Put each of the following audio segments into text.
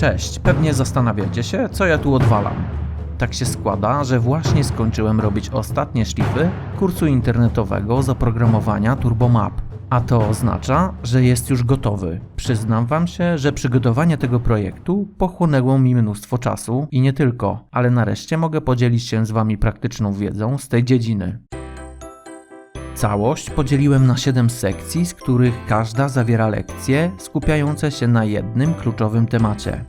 Cześć, pewnie zastanawiacie się, co ja tu odwalam. Tak się składa, że właśnie skończyłem robić ostatnie szlify kursu internetowego z oprogramowania TurboMap. A to oznacza, że jest już gotowy. Przyznam wam się, że przygotowanie tego projektu pochłonęło mi mnóstwo czasu i nie tylko, ale nareszcie mogę podzielić się z wami praktyczną wiedzą z tej dziedziny. Całość podzieliłem na 7 sekcji, z których każda zawiera lekcje skupiające się na jednym kluczowym temacie.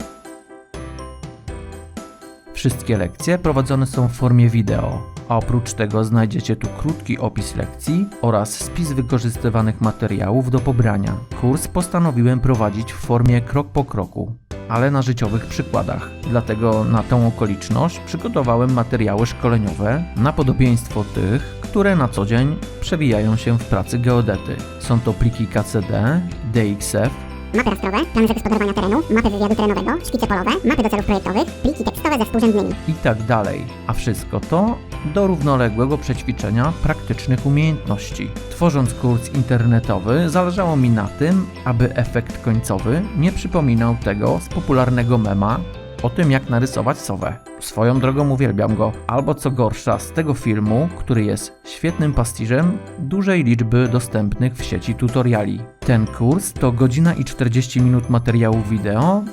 Wszystkie lekcje prowadzone są w formie wideo, a oprócz tego znajdziecie tu krótki opis lekcji oraz spis wykorzystywanych materiałów do pobrania. Kurs postanowiłem prowadzić w formie krok po kroku, ale na życiowych przykładach. Dlatego na tą okoliczność przygotowałem materiały szkoleniowe na podobieństwo tych, które na co dzień przewijają się w pracy geodety. Są to pliki KCD, DXF, Mapy rastrowe, plany zagospodarowania terenu, mapy wywiadu terenowego, szkice polowe, mapy do celów projektowych, pliki tekstowe ze współrzędnymi. i tak dalej. A wszystko to do równoległego przećwiczenia praktycznych umiejętności. Tworząc kurs internetowy, zależało mi na tym, aby efekt końcowy nie przypominał tego z popularnego mema o tym, jak narysować sowę. Swoją drogą uwielbiam go, albo co gorsza, z tego filmu, który jest świetnym pastiżem dużej liczby dostępnych w sieci tutoriali. Ten kurs to godzina i 40 minut materiału wideo,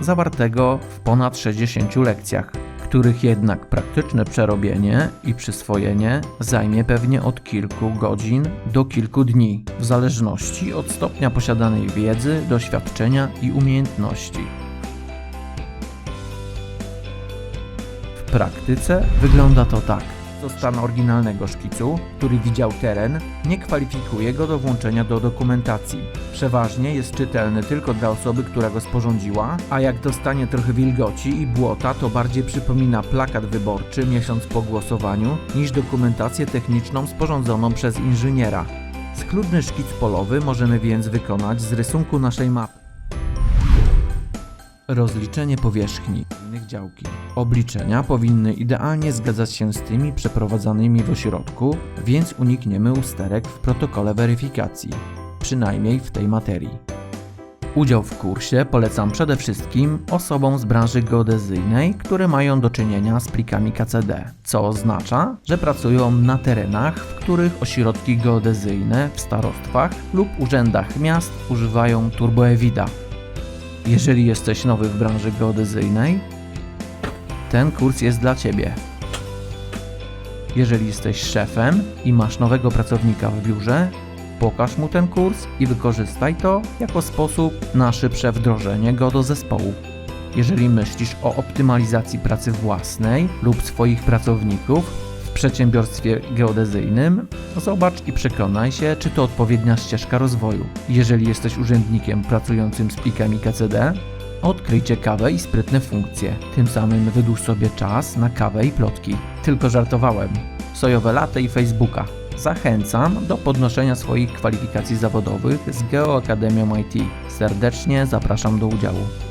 zawartego w ponad 60 lekcjach, których jednak praktyczne przerobienie i przyswojenie zajmie pewnie od kilku godzin do kilku dni, w zależności od stopnia posiadanej wiedzy, doświadczenia i umiejętności. Praktyce wygląda to tak. Do stanu oryginalnego szkicu, który widział teren, nie kwalifikuje go do włączenia do dokumentacji. Przeważnie jest czytelny tylko dla osoby, która go sporządziła, a jak dostanie trochę wilgoci i błota, to bardziej przypomina plakat wyborczy miesiąc po głosowaniu niż dokumentację techniczną sporządzoną przez inżyniera. Schludny szkic polowy możemy więc wykonać z rysunku naszej mapy. Rozliczenie powierzchni innych działki. Obliczenia powinny idealnie zgadzać się z tymi przeprowadzanymi w ośrodku, więc unikniemy usterek w protokole weryfikacji, przynajmniej w tej materii. Udział w kursie polecam przede wszystkim osobom z branży geodezyjnej, które mają do czynienia z plikami KCD, co oznacza, że pracują na terenach, w których ośrodki geodezyjne w starostwach lub urzędach miast używają TurboEvida. Jeżeli jesteś nowy w branży geodezyjnej, ten kurs jest dla Ciebie. Jeżeli jesteś szefem i masz nowego pracownika w biurze, pokaż mu ten kurs i wykorzystaj to jako sposób na szybsze wdrożenie go do zespołu. Jeżeli myślisz o optymalizacji pracy własnej lub swoich pracowników przedsiębiorstwie geodezyjnym, zobacz i przekonaj się, czy to odpowiednia ścieżka rozwoju. Jeżeli jesteś urzędnikiem pracującym z plikami KCD, odkryj ciekawe i sprytne funkcje. Tym samym wydłuż sobie czas na kawę i plotki. Tylko żartowałem. Sojowe latte i Facebooka. Zachęcam do podnoszenia swoich kwalifikacji zawodowych z Geoakademią IT. Serdecznie zapraszam do udziału.